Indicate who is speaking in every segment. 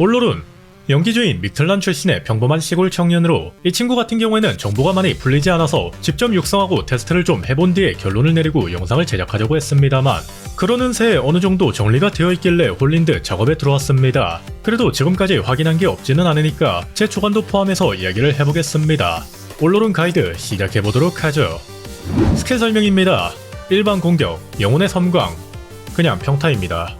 Speaker 1: 올로룬 연기주인 미틀란 출신의 평범한 시골 청년으로 이 친구 같은 경우에는 정보가 많이 풀리지 않아서 직접 육성하고 테스트를 좀 해본 뒤에 결론을 내리고 영상을 제작하려고 했습니다만 그러는 새에 어느 정도 정리가 되어 있길래 홀린 듯 작업에 들어왔습니다. 그래도 지금까지 확인한 게 없지는 않으니까 제 주관도 포함해서 이야기를 해보겠습니다. 올로룬 가이드 시작해보도록 하죠. 스킬 설명입니다. 일반 공격, 영혼의 섬광, 그냥 평타입니다.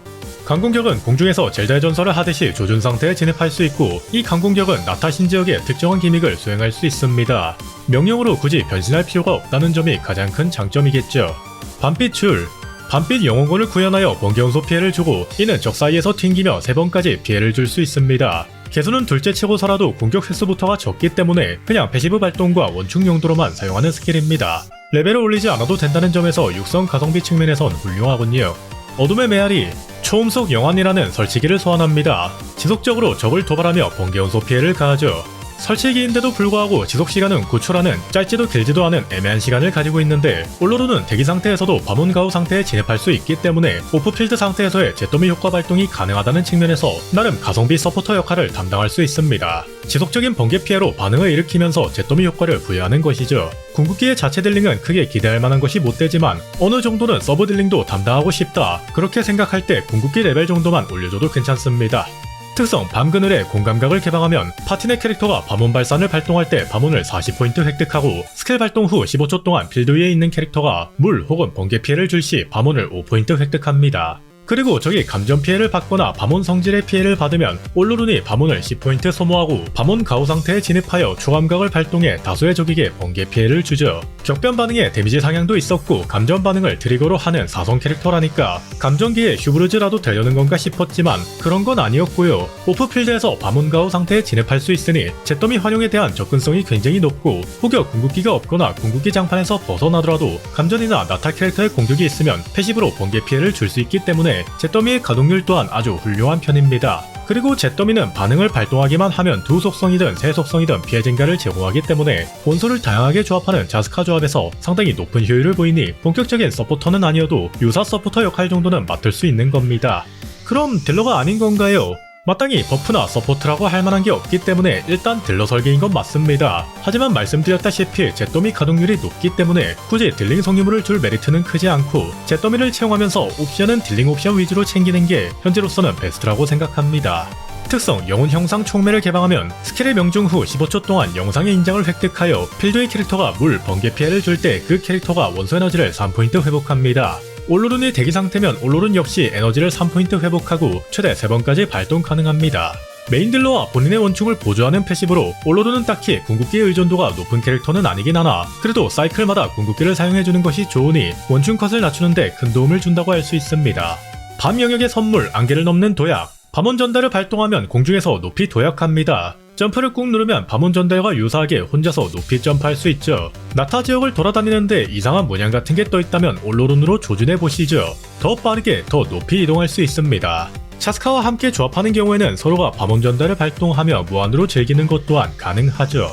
Speaker 1: 강공격은 공중에서 젤다의 전설을 하듯이 조준 상태에 진입할 수 있고 이 강공격은 나타신 지역의 특정한 기믹을 수행할 수 있습니다. 명령으로 굳이 변신할 필요가 없다는 점이 가장 큰 장점이겠죠. 반빛 줄 반빛 영혼권을 구현하여 번개원소 피해를 주고 이는 적 사이에서 튕기며 3번까지 피해를 줄 수 있습니다. 개수는 둘째 치고서라도 공격 횟수부터가 적기 때문에 그냥 패시브 발동과 원충 용도로만 사용하는 스킬입니다. 레벨을 올리지 않아도 된다는 점에서 육성 가성비 측면에선 훌륭하군요. 어둠의 메아리 초음속 영환이라는 설치기를 소환합니다. 지속적으로 적을 도발하며 번개원소 피해를 가하죠. 설치기인데도 불구하고 지속시간은 9초라는 짧지도 길지도 않은 애매한 시간을 가지고 있는데 올로루는 대기 상태에서도 밤온 가우 상태에 진입할 수 있기 때문에 오프필드 상태에서의 제더미 효과 발동이 가능하다는 측면에서 나름 가성비 서포터 역할을 담당할 수 있습니다. 지속적인 번개 피해로 반응을 일으키면서 제더미 효과를 부여하는 것이죠. 궁극기의 자체 딜링은 크게 기대할 만한 것이 못 되지만 어느 정도는 서브 딜링도 담당하고 싶다. 그렇게 생각할 때 궁극기 레벨 정도만 올려줘도 괜찮습니다. 특성 밤그늘의 공감각을 개방하면 파티 내 캐릭터가 밤원 발산을 발동할 때 밤원을 40포인트 획득하고 스킬 발동 후 15초 동안 필드 위에 있는 캐릭터가 물 혹은 번개 피해를 줄 시 밤원을 5포인트 획득합니다. 그리고 적이 감전 피해를 받거나 밤원 성질의 피해를 받으면 올로룬이 밤원을 10포인트 소모하고 밤원 가호 상태에 진입하여 초감각을 발동해 다수의 적에게 번개 피해를 주죠. 격변 반응에 데미지 상향도 있었고 감전 반응을 트리거로 하는 사성 캐릭터라니까 감전기에 슈브르즈라도 되려는 건가 싶었지만 그런 건 아니었고요. 오프필드에서 밤원 가호 상태에 진입할 수 있으니 잿더미 활용에 대한 접근성이 굉장히 높고 혹여 궁극기가 없거나 궁극기 장판에서 벗어나더라도 감전이나 나타 캐릭터의 공격이 있으면 패시브로 번개 피해를 줄 수 있기 때문에 잿더미의 가동률 또한 아주 훌륭한 편입니다. 그리고 잿더미는 반응을 발동하기만 하면 두 속성이든 세 속성이든 피해 증가를 제공하기 때문에 원소를 다양하게 조합하는 자스카 조합에서 상당히 높은 효율을 보이니 본격적인 서포터는 아니어도 유사 서포터 역할 정도는 맡을 수 있는 겁니다. 그럼 딜러가 아닌 건가요? 마땅히 버프나 서포트라고 할 만한 게 없기 때문에 일단 딜러 설계인 건 맞습니다. 하지만 말씀드렸다시피 잿더미 가동률이 높기 때문에 굳이 딜링 성유물을 줄 메리트는 크지 않고 잿더미를 채용하면서 옵션은 딜링 옵션 위주로 챙기는 게 현재로서는 베스트라고 생각합니다. 특성 영혼 형상 총매를 개방하면 스킬의 명중 후 15초 동안 영상의 인장을 획득하여 필드의 캐릭터가 물, 번개 피해를 줄 때 그 캐릭터가 원소 에너지를 3포인트 회복합니다. 올로룬이 대기 상태면 올로룬 역시 에너지를 3포인트 회복하고 최대 3번까지 발동 가능합니다. 메인 딜러와 본인의 원충을 보조하는 패시브로 올로룬은 딱히 궁극기의 의존도가 높은 캐릭터는 아니긴 하나 그래도 사이클마다 궁극기를 사용해주는 것이 좋으니 원충 컷을 낮추는데 큰 도움을 준다고 할 수 있습니다. 밤 영역의 선물 안개를 넘는 도약 밤원 전달을 발동하면 공중에서 높이 도약합니다. 점프를 꾹 누르면 밤원 전달과 유사하게 혼자서 높이 점프할 수 있죠. 나타 지역을 돌아다니는데 이상한 모양 같은 게 떠 있다면 올로룬으로 조준해 보시죠. 더 빠르게 더 높이 이동할 수 있습니다. 차스카와 함께 조합하는 경우에는 서로가 밤원 전달을 발동하며 무한으로 즐기는 것 또한 가능하죠.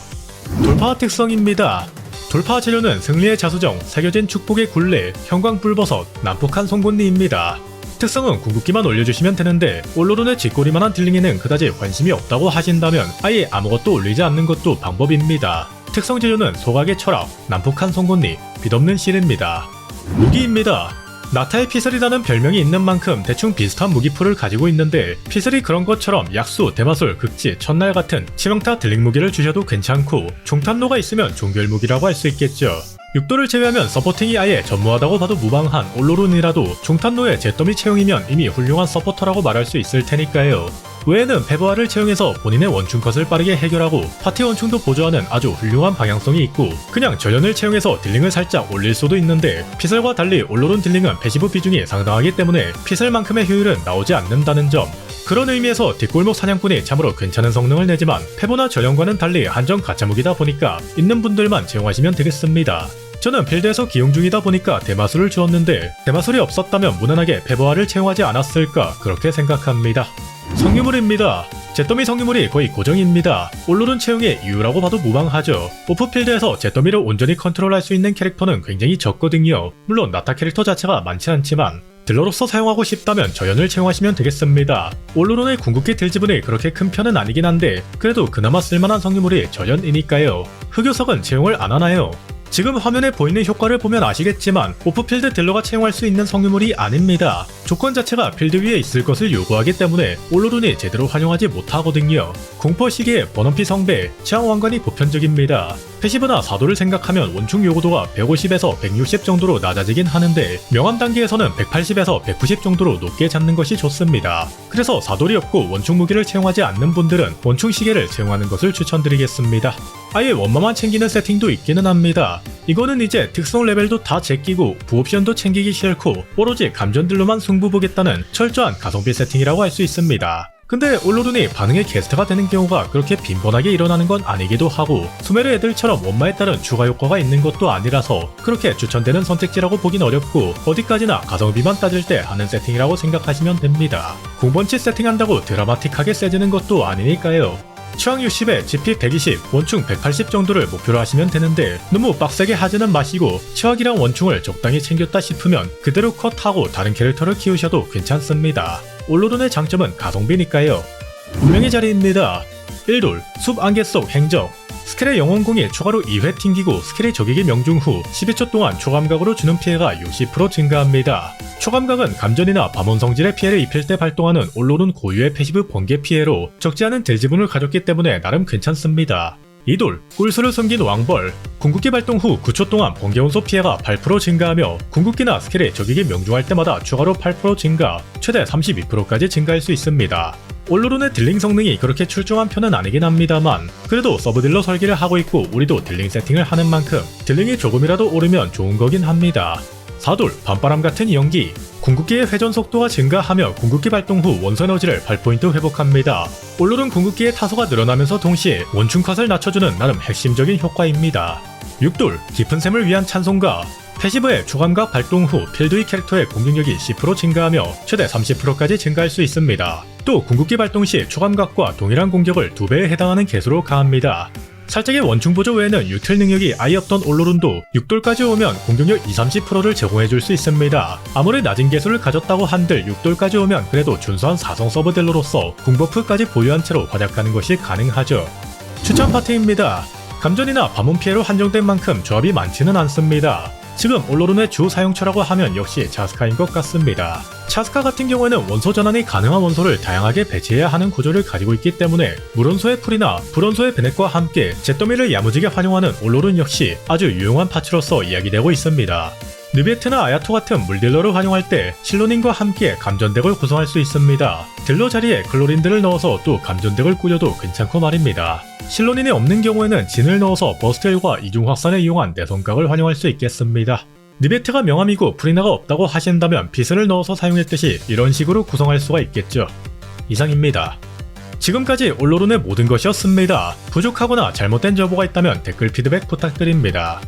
Speaker 1: 돌파 특성입니다. 돌파 재료는 승리의 자수정, 새겨진 축복의 굴레, 형광 불버섯, 난폭한 송곳니입니다. 특성은 궁극기만 올려주시면 되는데 올로룬의 뒷꼬리만한 딜링에는 그다지 관심이 없다고 하신다면 아예 아무것도 올리지 않는 것도 방법입니다. 특성 재료는 소각의 철학, 난폭한 송곳니, 빛없는 실입니다. 무기입니다. 나타의 피슬이라는 별명이 있는 만큼 대충 비슷한 무기풀을 가지고 있는데 피슬이 그런 것처럼 약수, 대마술, 극지, 첫날 같은 치명타 딜링 무기를 주셔도 괜찮고 종탄노가 있으면 종결 무기라고 할 수 있겠죠. 육도를 제외하면 서포팅이 아예 전무하다고 봐도 무방한 올로룬이라도 종탄노의 잿더미 채용이면 이미 훌륭한 서포터라고 말할 수 있을 테니까요. 외에는 페버아를 채용해서 본인의 원충 컷을 빠르게 해결하고 파티 원충도 보조하는 아주 훌륭한 방향성이 있고 그냥 전연을 채용해서 딜링을 살짝 올릴 수도 있는데 피설과 달리 올로룬 딜링은 패시브 비중이 상당하기 때문에 피설만큼의 효율은 나오지 않는다는 점 그런 의미에서 뒷골목 사냥꾼이 참으로 괜찮은 성능을 내지만 페보나 전연과는 달리 한정 가짜무기다 보니까 있는 분들만 채용하시면 되겠습니다. 저는 필드에서 기용 중이다 보니까 대마술을 주었는데 대마술이 없었다면 무난하게 페보아를 채용하지 않았을까 그렇게 생각합니다. 성유물입니다. 잿더미 성유물이 거의 고정입니다. 올로른 채용의 이유라고 봐도 무방하죠. 오프필드에서 잿더미를 온전히 컨트롤할 수 있는 캐릭터는 굉장히 적거든요. 물론 나타 캐릭터 자체가 많지 않지만 딜러로서 사용하고 싶다면 저연을 채용하시면 되겠습니다. 올로론의 궁극기 딜 지분이 그렇게 큰 편은 아니긴 한데 그래도 그나마 쓸만한 성유물이 저연이니까요. 흑요석은 채용을 안 하나요? 지금 화면에 보이는 효과를 보면 아시겠지만 오프필드 딜러가 채용할 수 있는 성유물이 아닙니다. 조건 자체가 필드 위에 있을 것을 요구하기 때문에 올로론이 제대로 활용하지 못하거든요. 공포 시기에 번원피 성배, 취향 왕관이 보편적입니다. 패시브나 사도를 생각하면 원충 요구도가 150에서 160 정도로 낮아지긴 하는데 명암 단계에서는 180에서 190 정도로 높게 잡는 것이 좋습니다. 그래서 사돌이 없고 원충 무기를 채용하지 않는 분들은 원충 시계를 채용하는 것을 추천드리겠습니다. 아예 원마만 챙기는 세팅도 있기는 합니다. 이거는 이제 특성 레벨도 다 제끼고 부옵션도 챙기기 싫고 오로지 감전들로만 승부 보겠다는 철저한 가성비 세팅이라고 할 수 있습니다. 근데 올로룬이 반응의 게스트가 되는 경우가 그렇게 빈번하게 일어나는 건 아니기도 하고 수메르 애들처럼 원마에 따른 추가 효과가 있는 것도 아니라서 그렇게 추천되는 선택지라고 보긴 어렵고 어디까지나 가성비만 따질 때 하는 세팅이라고 생각하시면 됩니다. 공번치 세팅한다고 드라마틱하게 세지는 것도 아니니까요. 취향 60에 GP 120, 원충 180 정도를 목표로 하시면 되는데 너무 빡세게 하지는 마시고 치확이랑 원충을 적당히 챙겼다 싶으면 그대로 컷하고 다른 캐릭터를 키우셔도 괜찮습니다. 올로론의 장점은 가성비니까요. 운명의 자리입니다. 1돌, 숲 안개 속 행적 스킬의 영혼공이 추가로 2회 튕기고 스킬의 적에게 명중 후 12초 동안 초감각으로 주는 피해가 60% 증가합니다. 초감각은 감전이나 밤원 성질의 피해를 입힐 때 발동하는 올로른 고유의 패시브 번개 피해로 적지 않은 딜지분을 가졌기 때문에 나름 괜찮습니다. 이돌, 꿀수를 숨긴 왕벌 궁극기 발동 후 9초 동안 번개 원소 피해가 8% 증가하며 궁극기나 스킬이 적에게 명중할 때마다 추가로 8% 증가, 최대 32%까지 증가할 수 있습니다. 올로론의 딜링 성능이 그렇게 출중한 편은 아니긴 합니다만 그래도 서브딜러 설계를 하고 있고 우리도 딜링 세팅을 하는 만큼 딜링이 조금이라도 오르면 좋은 거긴 합니다. 사돌, 밤바람 같은 연기 궁극기의 회전 속도가 증가하며 궁극기 발동 후 원소 에너지를 8포인트 회복합니다. 올로른 궁극기의 타소가 늘어나면서 동시에 원충 컷을 낮춰주는 나름 핵심적인 효과입니다. 6돌, 깊은 샘을 위한 찬송가 패시브의 초감각 발동 후 필드위 캐릭터의 공격력이 10% 증가하며 최대 30%까지 증가할 수 있습니다. 또 궁극기 발동 시 초감각과 동일한 공격을 2배에 해당하는 개수로 가합니다. 살짝의 원충 보조 외에는 유틸 능력이 아예 없던 올로룬도 6돌까지 오면 공격력 20-30%를 제공해줄 수 있습니다. 아무리 낮은 개수를 가졌다고 한들 6돌까지 오면 그래도 준수한 사성 서브델로로서 궁버프까지 보유한 채로 활약하는 것이 가능하죠. 추천 파트입니다. 감전이나 밤문 피해로 한정된 만큼 조합이 많지는 않습니다. 지금 올로룬의 주 사용처라고 하면 역시 차스카인 것 같습니다. 차스카 같은 경우에는 원소 전환이 가능한 원소를 다양하게 배치해야 하는 구조를 가지고 있기 때문에 물원소의 풀이나 불원소의 베넷과 함께 잿더미를 야무지게 활용하는 올로룬 역시 아주 유용한 파츠로서 이야기되고 있습니다. 느베트나 아야토 같은 물딜러를 활용할 때 실로닌과 함께 감전덱을 구성할 수 있습니다. 딜러 자리에 클로린들을 넣어서 또 감전덱을 꾸려도 괜찮고 말입니다. 실로닌이 없는 경우에는 진을 넣어서 버스텔과 이중 확산을 이용한 내성각을 활용할 수 있겠습니다. 니베트가 명함이고 프리나가 없다고 하신다면 비스를 넣어서 사용했듯이 이런 식으로 구성할 수가 있겠죠. 이상입니다. 지금까지 올로룬의 모든 것이었습니다. 부족하거나 잘못된 정보가 있다면 댓글 피드백 부탁드립니다.